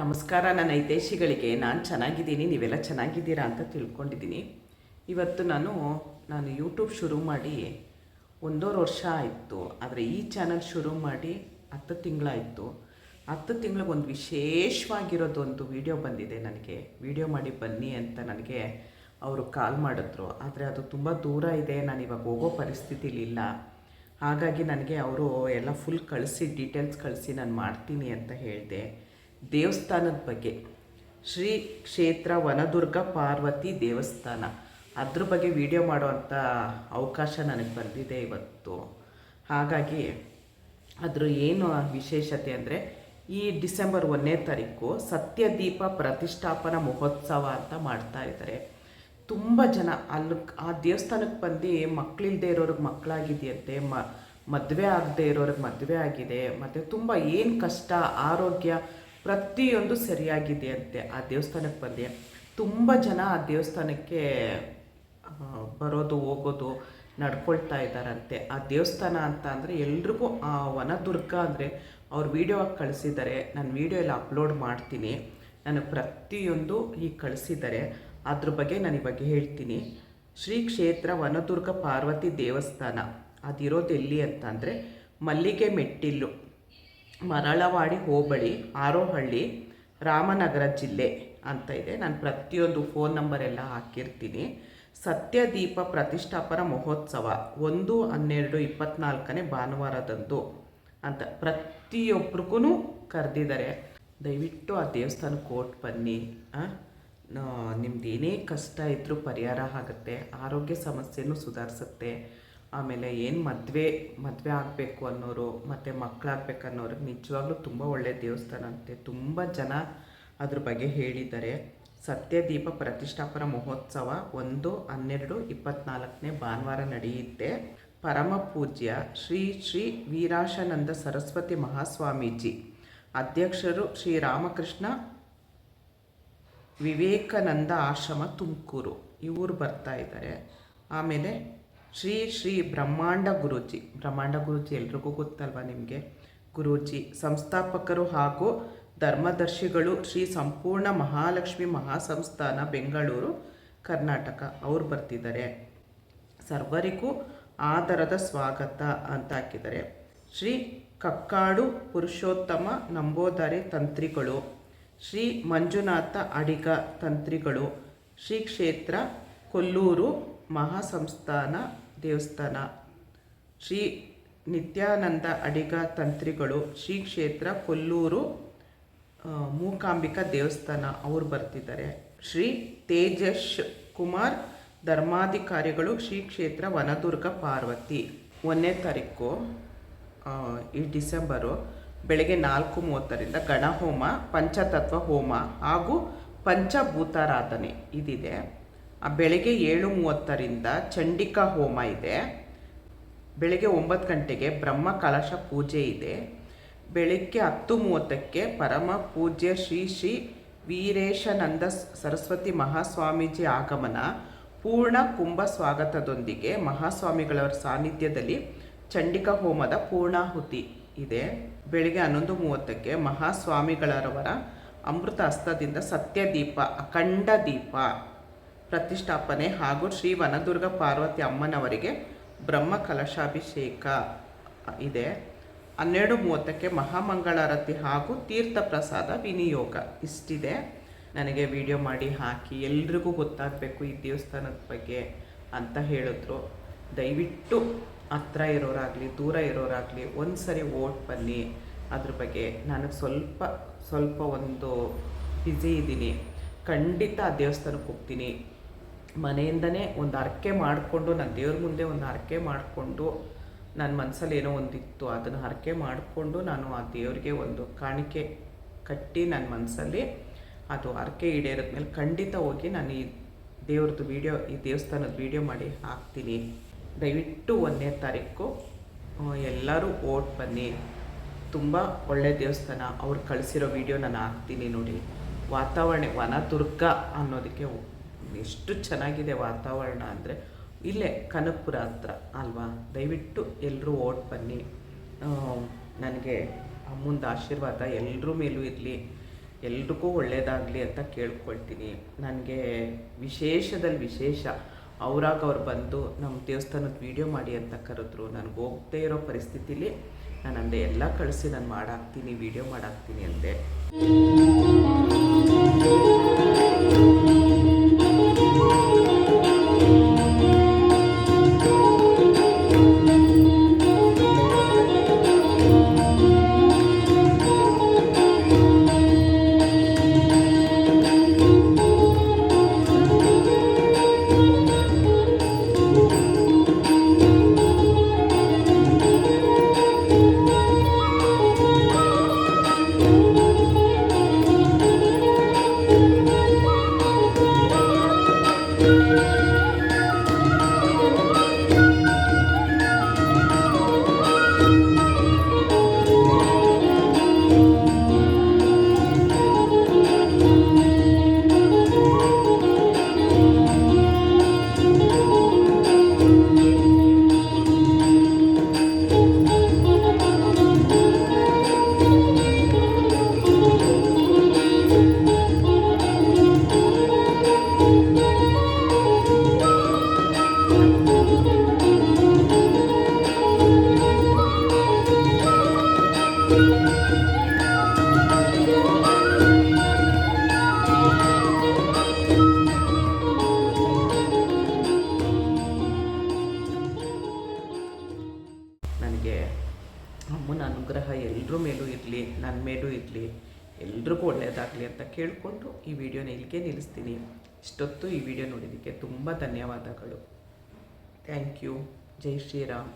ನಮಸ್ಕಾರ, ನನ್ನ ಹಿತೈಷಿಗಳಿಗೆ. ನಾನು ಚೆನ್ನಾಗಿದ್ದೀನಿ, ನೀವೆಲ್ಲ ಚೆನ್ನಾಗಿದ್ದೀರಾ ಅಂತ ತಿಳ್ಕೊಂಡಿದ್ದೀನಿ. ಇವತ್ತು ನಾನು ನಾನು ಯೂಟ್ಯೂಬ್ ಶುರು ಮಾಡಿ ಒಂದೂವರೆ ವರ್ಷ ಆಯಿತು. ಆದರೆ ಈ ಚಾನಲ್ ಶುರು ಮಾಡಿ ಹತ್ತು ತಿಂಗಳಾಯಿತು. ಹತ್ತು ತಿಂಗಳಿಗೆ ಒಂದು ವಿಶೇಷವಾಗಿರೋದೊಂದು ವಿಡಿಯೋ ಬಂದಿದೆ ನನಗೆ. ವಿಡಿಯೋ ಮಾಡಿ ಬನ್ನಿ ಅಂತ ನನಗೆ ಅವರು ಕಾಲ್ ಮಾಡಿದ್ರು. ಆದರೆ ಅದು ತುಂಬ ದೂರ ಇದೆ, ನಾನು ಇವಾಗ ಹೋಗೋ ಪರಿಸ್ಥಿತಿಲಿಲ್ಲ ಹಾಗಾಗಿ ನನಗೆ ಅವರು ಎಲ್ಲ ಫುಲ್ ಕಳಿಸಿ ಡೀಟೇಲ್ಸ್ ಕಳಿಸಿ ನಾನು ಮಾಡ್ತೀನಿ ಅಂತ ಹೇಳಿದೆ. ದೇವಸ್ಥಾನದ ಬಗ್ಗೆ. ಶ್ರೀ ಕ್ಷೇತ್ರ ವನದುರ್ಗ ಪಾರ್ವತಿ ದೇವಸ್ಥಾನ. ಅದ್ರ ಬಗ್ಗೆ ವಿಡಿಯೋ ಮಾಡುವಂಥ ಅವಕಾಶ ನನಗೆ ಬಂದಿದೆ ಇವತ್ತು. ಹಾಗಾಗಿ ಅದರ ಏನು ವಿಶೇಷತೆ ಅಂದರೆ, ಈ ಡಿಸೆಂಬರ್ ಒಂದನೇ ತಾರೀಕು ಸತ್ಯದೀಪ ಪ್ರತಿಷ್ಠಾಪನಾ ಮಹೋತ್ಸವ ಅಂತ ಮಾಡ್ತಾ ಇದ್ದಾರೆ ತುಂಬ ಜನ ಅಲ್ಲಿ ಆ ದೇವಸ್ಥಾನಕ್ಕೆ ಬಂದು ಮಕ್ಕಳಿಲ್ಲದೆ ಇರೋರಿಗೆ ಮಕ್ಕಳಾಗಿದೆಯಂತೆ ಮ, ಮದುವೆ ಆಗದೆ ಇರೋರಿಗೆ ಮದುವೆ ಆಗಿದೆ, ಮತ್ತು ತುಂಬ ಏನು ಕಷ್ಟ, ಆರೋಗ್ಯ ಪ್ರತಿಯೊಂದು ಸರಿಯಾಗಿದೆಯಂತೆ. ಆ ದೇವಸ್ಥಾನಕ್ಕೆ ಬಂದೆ. ತುಂಬ ಜನ ಆ ದೇವಸ್ಥಾನಕ್ಕೆ ಬರೋದು, ಹೋಗೋದು, ನಡ್ಕೊಳ್ತಾ ಇದ್ದಾರಂತೆ. ಆ ದೇವಸ್ಥಾನ ಅಂತ ಅಂದರೆ ಎಲ್ರಿಗೂ ಆ ವನದುರ್ಗ ಅಂದರೆ ಅವ್ರು ವೀಡಿಯೋ ಕಳಿಸಿದ್ದಾರೆ ನಾನು ವೀಡಿಯೋ ಎಲ್ಲ ಅಪ್ಲೋಡ್ ಮಾಡ್ತೀನಿ. ನನಗೆ ಪ್ರತಿಯೊಂದು ಈಗ ಕಳಿಸಿದ್ದಾರೆ ಅದ್ರ ಬಗ್ಗೆ ನಾನು ಬಗ್ಗೆ ಹೇಳ್ತೀನಿ. ಶ್ರೀ ಕ್ಷೇತ್ರ ವನದುರ್ಗ ಪಾರ್ವತಿ ದೇವಸ್ಥಾನ. ಅದಿರೋದು ಎಲ್ಲಿ ಅಂತ ಅಂದರೆ ಮಲ್ಲಿಗೆ ಮೆಟ್ಟಿಲು. ಮರಳವಾಡಿ ಹೋಬಳಿ, ಆರೋಹಳ್ಳಿ, ರಾಮನಗರ ಜಿಲ್ಲೆ ಅಂತ ಇದೆ. ನಾನು ಪ್ರತಿಯೊಂದು ಫೋನ್ ನಂಬರ್ ಎಲ್ಲ ಹಾಕಿರ್ತೀನಿ. ಸತ್ಯದೀಪ ಪ್ರತಿಷ್ಠಾಪನ ಮಹೋತ್ಸವ, ಒಂದು, ಹನ್ನೆರಡು, ಇಪ್ಪತ್ನಾಲ್ಕನೇ ಭಾನುವಾರದಂದು ಅಂತ ಪ್ರತಿಯೊಬ್ರಿಗೂ ಕರೆದಿದ್ದಾರೆ. ದಯವಿಟ್ಟು ಆ ದೇವಸ್ಥಾನಕ್ಕೆ ಕೋರ್ಟ್ ಬನ್ನಿ. ನಿಮ್ದು ಏನೇ ಕಷ್ಟ ಇದ್ದರೂ ಪರಿಹಾರ ಆಗುತ್ತೆ, ಆರೋಗ್ಯ ಸಮಸ್ಯೆನೂ ಸುಧಾರಿಸುತ್ತೆ. ಆಮೇಲೆ ಏನು ಮದುವೆ ಮದುವೆ ಆಗಬೇಕು ಅನ್ನೋರು ಮತ್ತು ಮಕ್ಕಳಾಗಬೇಕು ಅನ್ನೋರು ನಿಜವಾಗ್ಲೂ ತುಂಬ ಒಳ್ಳೆಯ ದೇವಸ್ಥಾನ ಅಂತೆ. ತುಂಬ ಜನ ಅದ್ರ ಬಗ್ಗೆ ಹೇಳಿದ್ದಾರೆ. ಸತ್ಯದೀಪ ಪ್ರತಿಷ್ಠಾಪನ ಮಹೋತ್ಸವ ಒಂದು, ಹನ್ನೆರಡು, ಇಪ್ಪತ್ನಾಲ್ಕನೇ ಭಾನುವಾರ ನಡೆಯುತ್ತೆ. ಪರಮ ಪೂಜ್ಯ ಶ್ರೀ ಶ್ರೀ ವೀರಾಶಾನಂದ ಸರಸ್ವತಿ ಮಹಾಸ್ವಾಮೀಜಿ, ಅಧ್ಯಕ್ಷರು ಶ್ರೀ ರಾಮಕೃಷ್ಣ ವಿವೇಕಾನಂದ ಆಶ್ರಮ ತುಮಕೂರು. ಇವರು ಬರ್ತಾ ಇದ್ದಾರೆ. ಆಮೇಲೆ ಶ್ರೀ ಶ್ರೀ ಬ್ರಹ್ಮಾಂಡ ಗುರೂಜಿ. ಬ್ರಹ್ಮಾಂಡ ಗುರೂಜಿ ಎಲ್ರಿಗೂ ಗೊತ್ತಲ್ವಾ ನಿಮಗೆ? ಗುರೂಜಿ, ಸಂಸ್ಥಾಪಕರು ಹಾಗೂ ಧರ್ಮದರ್ಶಿಗಳು ಶ್ರೀ ಸಂಪೂರ್ಣ ಮಹಾಲಕ್ಷ್ಮಿ ಮಹಾಸಂಸ್ಥಾನ, ಬೆಂಗಳೂರು, ಕರ್ನಾಟಕ. ಅವ್ರು ಬರ್ತಿದ್ದಾರೆ. ಸರ್ವರಿಗೂ ಆದರದ ಸ್ವಾಗತ ಅಂತ ಹಾಕಿದ್ದಾರೆ. ಶ್ರೀ ಕಕ್ಕಾಡು ಪುರುಷೋತ್ತಮ ನಂಬೋದಾರಿ ತಂತ್ರಿಗಳು, ಶ್ರೀ ಮಂಜುನಾಥ ಅಡಿಗ ತಂತ್ರಿಗಳು, ಶ್ರೀ ಕ್ಷೇತ್ರ, ಕೊಲ್ಲೂರು ಮಹಾಸಂಸ್ಥಾನ ದೇವಸ್ಥಾನ. ಶ್ರೀ ನಿತ್ಯಾನಂದ ಅಡಿಗ ತಂತ್ರಿಗಳು ಶ್ರೀ ಕ್ಷೇತ್ರ ಕೊಲ್ಲೂರು ಮೂಕಾಂಬಿಕಾ ದೇವಸ್ಥಾನ ಅವರು ಬರ್ತಿದ್ದಾರೆ. ಶ್ರೀ ತೇಜಶ್ ಕುಮಾರ್, ಧರ್ಮಾಧಿಕಾರಿಗಳು ಶ್ರೀ ಕ್ಷೇತ್ರ ವನದುರ್ಗ ಪಾರ್ವತಿ. ಒಂದನೇ ತಾರೀಕು ಈ ಡಿಸೆಂಬರು, ಬೆಳಗ್ಗೆ ನಾಲ್ಕು ಮೂವತ್ತರಿಂದ ಗಣಹೋಮ, ಪಂಚತತ್ವ ಹೋಮ ಹಾಗೂ ಪಂಚಭೂತಾರಾಧನೆ ಇದಿದೆ. ಬೆಳಗ್ಗೆ ಏಳು ಮೂವತ್ತರಿಂದ ಚಂಡಿಕಾ ಹೋಮ ಇದೆ. ಬೆಳಗ್ಗೆ ಒಂಬತ್ತು ಗಂಟೆಗೆ ಬ್ರಹ್ಮ ಕಲಶ ಪೂಜೆ ಇದೆ. ಬೆಳಗ್ಗೆ ಹತ್ತು ಮೂವತ್ತಕ್ಕೆ ಪರಮ ಪೂಜ್ಯ ಶ್ರೀ ಶ್ರೀ ವೀರೇಶಾನಂದ ಸರಸ್ವತಿ ಮಹಾಸ್ವಾಮೀಜಿ ಆಗಮನ. ಪೂರ್ಣ ಕುಂಭ ಸ್ವಾಗತದೊಂದಿಗೆ ಮಹಾಸ್ವಾಮಿಗಳವರ ಸಾನ್ನಿಧ್ಯದಲ್ಲಿ ಚಂಡಿಕಾ ಹೋಮದ ಪೂರ್ಣಾಹುತಿ ಇದೆ. ಬೆಳಗ್ಗೆ ಹನ್ನೊಂದು ಮೂವತ್ತಕ್ಕೆ ಮಹಾಸ್ವಾಮಿಗಳರವರ ಅಮೃತ ಹಸ್ತದಿಂದ ಸತ್ಯದೀಪ, ಅಖಂಡ ದೀಪ. ಪ್ರತಿಷ್ಠಾಪನೆ ಹಾಗೂ ಶ್ರೀ ವನದುರ್ಗ ಪಾರ್ವತಿ ಅಮ್ಮನವರಿಗೆ ಬ್ರಹ್ಮ ಕಲಶಾಭಿಷೇಕ ಇದೆ. ಹನ್ನೆರಡು ಮೂವತ್ತಕ್ಕೆ ಮಹಾಮಂಗಳಾರತಿ ಹಾಗೂ ತೀರ್ಥ ಪ್ರಸಾದ ವಿನಿಯೋಗ ಇಷ್ಟಿದೆ. ನನಗೆ ವಿಡಿಯೋ ಮಾಡಿ ಹಾಕಿ ಎಲ್ರಿಗೂ ಗೊತ್ತಾಗಬೇಕು ಈ ದೇವಸ್ಥಾನದ ಬಗ್ಗೆ ಅಂತ ಹೇಳಿದ್ರು. ದಯವಿಟ್ಟು ಹತ್ರ ಇರೋರಾಗಲಿ, ದೂರ ಇರೋರಾಗಲಿ ಒಂದು ಸರಿ ಓಟ್ ಬನ್ನಿ. ಅದ್ರ ಬಗ್ಗೆ ನನಗೆ ಸ್ವಲ್ಪ ಸ್ವಲ್ಪ ಒಂದು ಬ್ಯುಸಿ ಇದ್ದೀನಿ ಖಂಡಿತ ಆ ದೇವಸ್ಥಾನಕ್ಕೆ ಹೋಗ್ತೀನಿ. ಮನೆಯಿಂದನೇ ಒಂದು ಹರಕೆ ಮಾಡಿಕೊಂಡು, ನಾನು ದೇವ್ರ ಮುಂದೆ ಒಂದು ಹರಕೆ ಮಾಡಿಕೊಂಡು ನನ್ನ ಮನಸ್ಸಲ್ಲಿ ಏನೋ ಒಂದಿತ್ತು, ಅದನ್ನು ಹರಕೆ ಮಾಡಿಕೊಂಡು ನಾನು ಆ ದೇವರಿಗೆ ಒಂದು ಕಾಣಿಕೆ ಕಟ್ಟಿ ನನ್ನ ಮನಸ್ಸಲ್ಲಿ ಅದು ಹರಕೆ ಈಡೇರಿದ್ಮೇಲೆ ಖಂಡಿತ ಹೋಗಿ ನಾನು ಈ ದೇವ್ರದ್ದು ವೀಡಿಯೋ, ಈ ದೇವಸ್ಥಾನದ ವೀಡಿಯೋ ಮಾಡಿ ಹಾಕ್ತೀನಿ. ದಯವಿಟ್ಟು ಒಂದನೇ ತಾರೀಕು ಎಲ್ಲರೂ ಓಟ್ ಬನ್ನಿ. ತುಂಬ ಒಳ್ಳೆ ದೇವಸ್ಥಾನ, ಅವ್ರು ಕಳಿಸಿರೋ ವೀಡಿಯೋ ನಾನು ಹಾಕ್ತೀನಿ ನೋಡಿ. ವಾತಾವರಣ ವನದುರ್ಗ ಅನ್ನೋದಕ್ಕೆ ಎಷ್ಟು ಚೆನ್ನಾಗಿದೆ ವಾತಾವರಣ ಅಂದರೆ ಇಲ್ಲೇ ಕನಕಪುರ ಹತ್ರ ಅಲ್ವಾ? ದಯವಿಟ್ಟು ಎಲ್ಲರೂ ಓಟ್ ಬನ್ನಿ. ನನಗೆ ಅಮ್ಮಂದು ಆಶೀರ್ವಾದ ಎಲ್ಲರೂ ಮೇಲೂ ಇರಲಿ. ಎಲ್ರಿಗೂ ಒಳ್ಳೆಯದಾಗಲಿ ಅಂತ ಕೇಳ್ಕೊಳ್ತೀನಿ. ನನಗೆ ವಿಶೇಷದಲ್ಲಿ ವಿಶೇಷ ಅವರಾಗ ಅವ್ರು ಬಂದು ನಮ್ಮ ದೇವಸ್ಥಾನದ ವೀಡಿಯೋ ಮಾಡಿ ಅಂತ ಕರೆದ್ರು. ನನಗೆ ಹೋಗ್ತೇ ಇರೋ ಪರಿಸ್ಥಿತಿಲಿ ನಾನು ಅಂದೆ, ಎಲ್ಲ ಕಳಿಸಿ, ನಾನು ಮಾಡಾಕ್ತೀನಿ ವೀಡಿಯೋ ಮಾಡಾಕ್ತೀನಿ ಅಂದೆ. ನನಗೆ ಅನುಗ್ರಹ ಎಲ್ಲರ ಮೇಲೂ ಇರಲಿ ನನ್ನ ಮೇಲೂ ಇರಲಿ, ಎಲ್ರಿಗೂ ಒಳ್ಳೆಯದಾಗಲಿ ಅಂತ ಕೇಳಿಕೊಂಡು ಈ ವಿಡಿಯೋನ ಇಲ್ಲಿಗೆ ನಿಲ್ಲಿಸ್ತೀನಿ. ಇಷ್ಟೊತ್ತು ಈ ವಿಡಿಯೋ ನೋಡಿದ್ದಕ್ಕೆ ತುಂಬ ಧನ್ಯವಾದಗಳು. ಥ್ಯಾಂಕ್ ಯು ಜೈ ಶ್ರೀರಾಮ್.